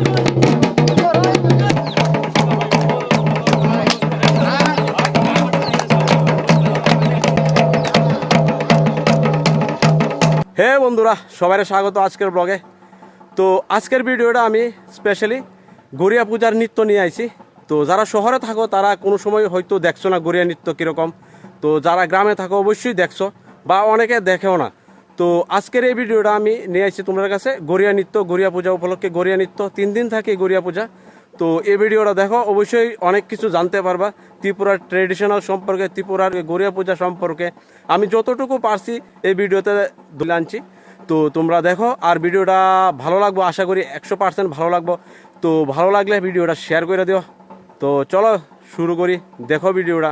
হে বন্ধুরা সবাই স্বাগত আজকের ব্লগে। তো আজকের ভিডিওটা আমি স্পেশালি গড়িয়া পূজার নৃত্য নিয়ে আইছি। তো যারা শহরে থাকো, তারা কোনো সময় হয়তো দেখছ না গড়িয়া নৃত্য কীরকম। তো যারা গ্রামে থাকো, অবশ্যই দেখছ, বা অনেকে দেখেও না। তো আজকের এই ভিডিওটা আমি নিয়ে আসছি তোমাদের কাছে। গড়িয়া নৃত্য, গড়িয়া পূজা উপলক্ষে গড়িয়া নৃত্য, তিন দিন থাকে গড়িয়া পূজা। তো এই ভিডিওটা দেখো, অবশ্যই অনেক কিছু জানতে পারবা, ত্রিপুরার ট্রেডিশনাল সম্পর্কে, ত্রিপুরার গড়িয়া পূজা সম্পর্কে। আমি যতটুকু পারছি এই ভিডিওতে আনছি। তো তোমরা দেখো, আর ভিডিওটা ভালো লাগবো, আশা করি একশো পার্সেন্ট ভালো লাগবো। তো ভালো লাগলে ভিডিওটা শেয়ার করে দিও। তো চলো, শুরু করি, দেখো ভিডিওটা।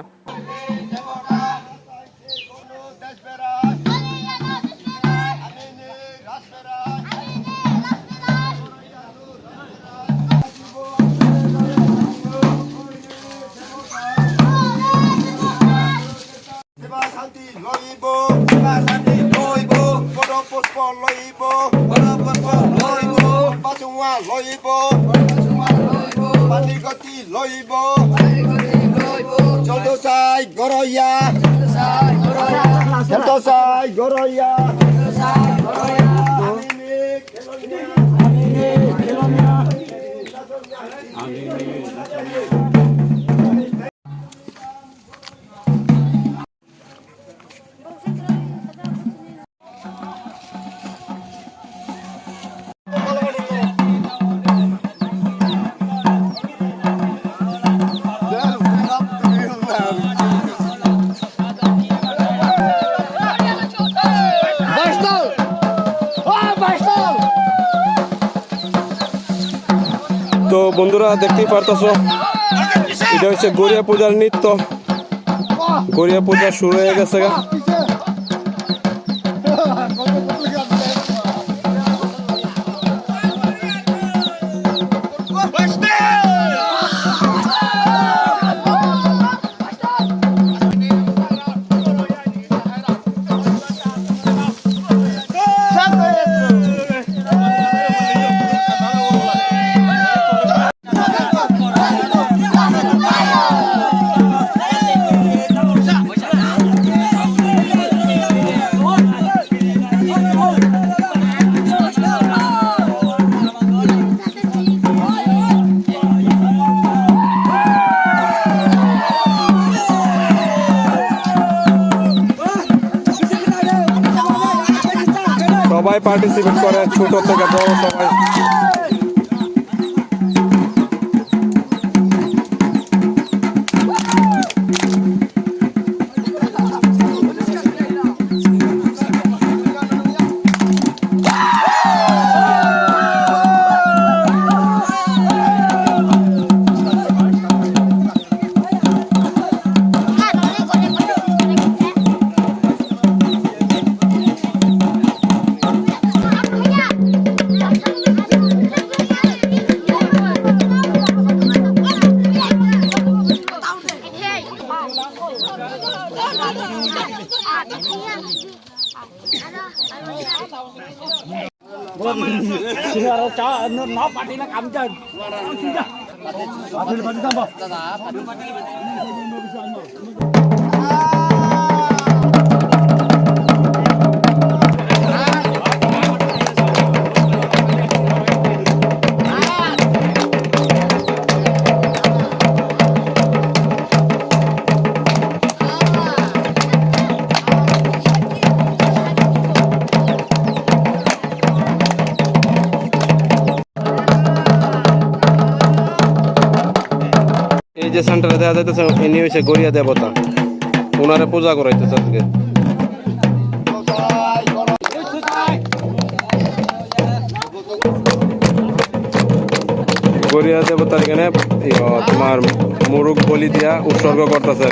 শান্তি লইব সেবা শান্তি লইব পদ পুষ্প লইব পদ পুষ্প লইব বাচুয়া লইব পানি গতি লইব চন্দ্র সাই গরইয়া চন্দ্র সাই গরইয়া তো বন্ধুরা দেখতেই পারতেছো এটা হচ্ছে গড়িয়া পূজার নৃত্য গড়িয়া পূজা শুরু হয়ে গেছে গা। পার্টিসিপেট করে ছোট থেকে বড় সবাই। சிங்காரம் சா இன்னொரு பாட்டில் பாட்டி தான் যে সেন্টারে দেওয়া যাইতেছে, ইনি হয়েছে গড়িয়া দেবতা। ওনারে পূজা করাইতেছে আজকে। গড়িয়া দেবতার এখানে তোমার মুরুখ বলি দিয়া উৎসর্গ করতেছে।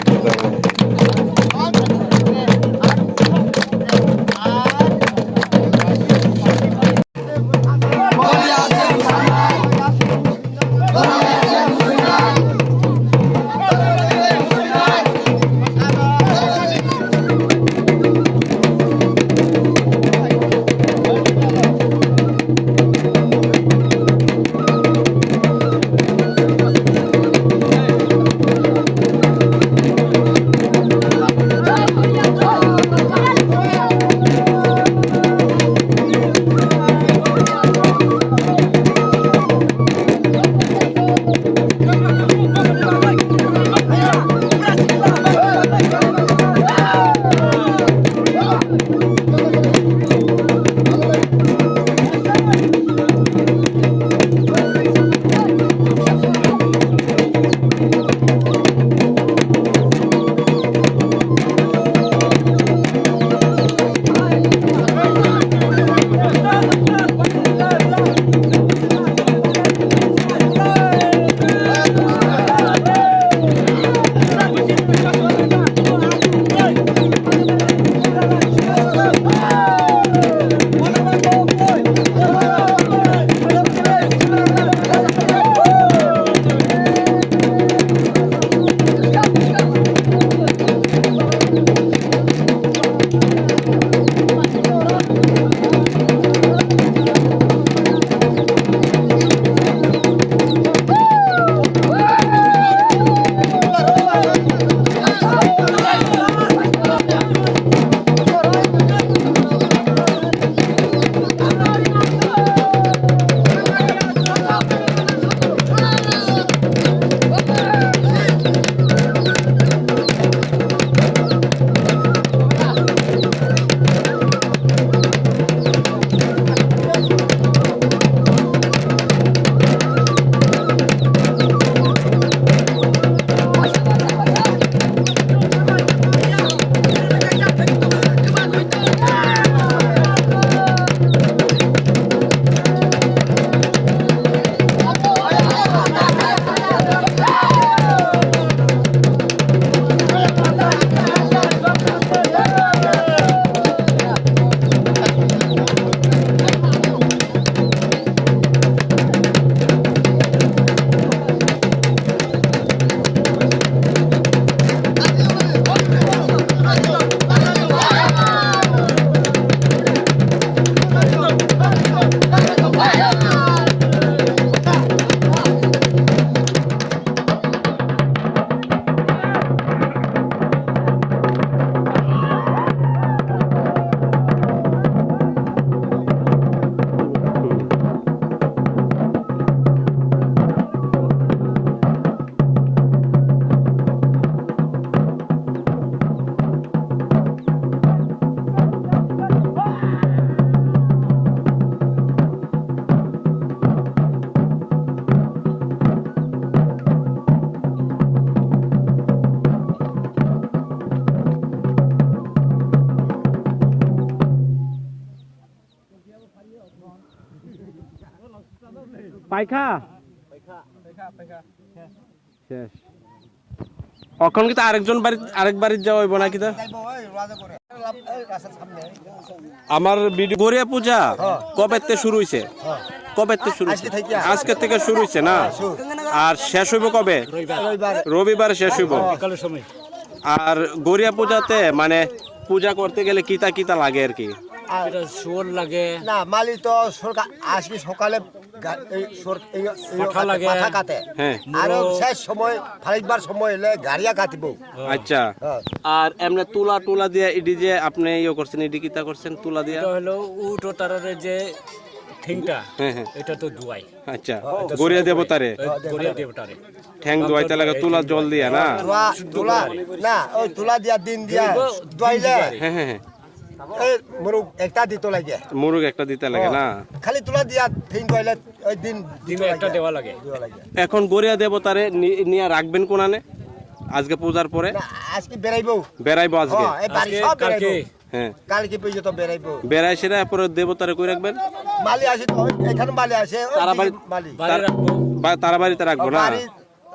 পাইখা? শেষ। এখন কি তো আরেকজন বাড়ি আরেক বাড়ির যাওয়া হইব নাকি তো? আমার ভিডিও গড়িয়া পূজা কবে থেকে শুরু হইছে? কবে থেকে শুরু আজকে থেকে। শুরু হইছে না? আর শেষ হইব কবে? রবিবার রবিবার শেষ হইব। আর গড়িয়া পূজাতে মানে পূজা করতে গেলে কিতা কিতা লাগে আর কি? আর লাগে। না মালি তো সরকার আজকে সকালে কাটে হ্যাঁ। আর শেষ সময় ফালিকবার সময় এলে গাড়িয়া কাটিব। আচ্ছা। হ্যাঁ। আর এমনি তুলা টুলা দিয়ে ইডি যে আপনি ইয়ে করছেন ইডি কিতা করছেন তুলা দিয়া? হলো উট ও তারারে যে হ্যাঁ এটা তো দুয়াই। আচ্ছা। গড়িয়া দেবতারে? গড়িয়া দেবতারে। ঠ্যাং দোয়াইতে লাগে তুলা জল দিয়া না? তুলা তুলা না ওই তুলা দিয়া দিন দিয়া দোয়াইলে। হ্যাঁ হ্যাঁ হ্যাঁ। মোরগ একটা দিত লাগে। মুরগ একটা দিতে লাগে না? খালি তুলা দিয়া দিন দোয়াইলে ওই দিন দিনে একটা দেওয়া লাগে। এখন গড়িয়া দেবতারে নিয়ে রাখবেন কোনানে? আজকে পূজার পরে? না আজকে বেড়াইব। বেড়াইবো আজকে? হ্যাঁ কালকে। হ্যাঁ। কালকে পরে দেবতারে কই রাখবেন? মালি আসে তো এখানে মালি আসে বাড়ি- তারা বাড়িতে রাখব না?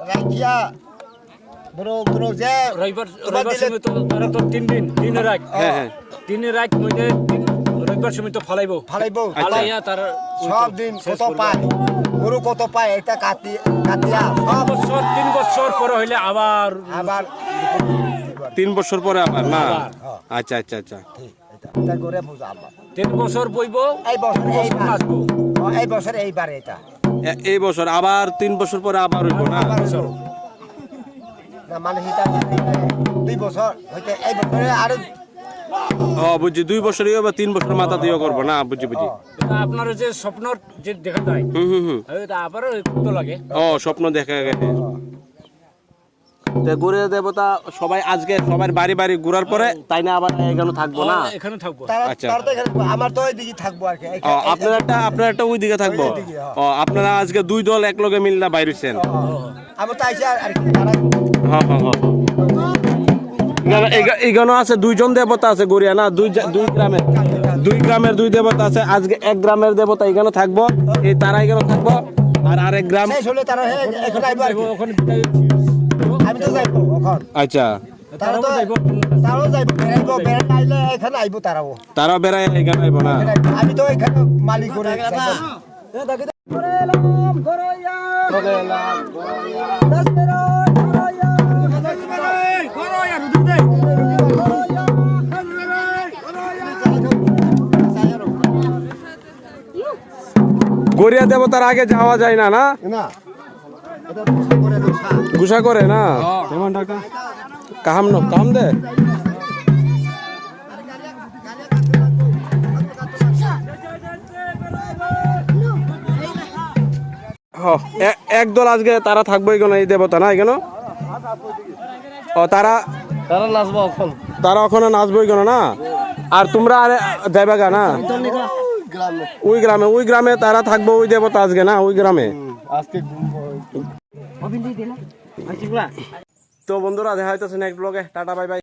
রাখিয়া বড় বড় যে রবিবার রবিবার সময় তো তারা তো তিন দিন দিনে রাত। হ্যাঁ হ্যাঁ। দিনে রাত মধ্যে রবিবার সময় তো ফালাইবো। ফালাইব। আচ্ছা। ফালাইয়া তার সব দিন কত পায়? গরু কত পায়? এটা কাটি কাটিয়া। সব বছর তিন বছর পরে হইলে আবার আবার তিন বছর পরে আবার না? হ্যাঁ। আচ্ছা আচ্ছা আচ্ছা। এটা এটা করে বুঝা আমার তিন বছর বইব এই বছর এইবার। আসব এই বছর এইবার এটা। এই বছর আবার তিন বছর পরে আবার হইব না? না মানে হিতা দুই বছর হইতে এই বছরে আরও ও বুঝছি। দুই বছরই বা তিন বছর মাথা দিয়ে করব না? বুঝছি বুঝি আপনার যে স্বপ্নর যে দেখা যায় হুম হুম হুম। আবার কত লাগে। ও স্বপ্ন দেখা গেছে। তো দেবতা সবাই আজকে সবার বাড়ি বাড়ি ঘুরার পরে তাই না আবার এখানে থাকব না? এখানে থাকব। আচ্ছা। আমার তো এইদিকে থাকব আর কি। আপনার একটা আপনার একটা ওই দিকে থাকব। ও আপনারা আজকে দুই দল এক লগে মিলনা বাইরেছেন ও, আমি তো আইসি আর কি হ্যাঁ হ্যাঁ হ্যাঁ। আছে দুইজন দেবতা আছে গড়িয়া না? দুই দুই গ্রামের দুই গ্রামের দুই দেবতা আছে আজকে এক গ্রামের দেবতা এখানে থাকব। এই তারা এখানে থাকব আর আরেক গ্রাম আচ্ছা তারা তো তারাও যাইবো। তারাও যাইবো বেড়াইবো বেড়াই এখানে আইবো বেড়ায় এখানে আইবো না? আমি তো এখানে মালিক করে। গড়িয়া দেবতার আগে যাওয়া যায় না না? গুসা করে না? কেমন টাকা কাহাম ন কাম দে। একদল আজকে তারা থাকব এখানে এই দেবতা না এখানে ও তারা তারা নাচবো এখন। তারা ওখানে নাচবো এখানে না? আর তোমরা আরে যাইবা গা না? ওই গ্রামে ওই গ্রামে তারা থাকব ওই দেবতা আজকে না ওই গ্রামে। আজকে তো বন্ধুরা দেখা হইতেছে নেক্সট ব্লগে টাটা বাই বাই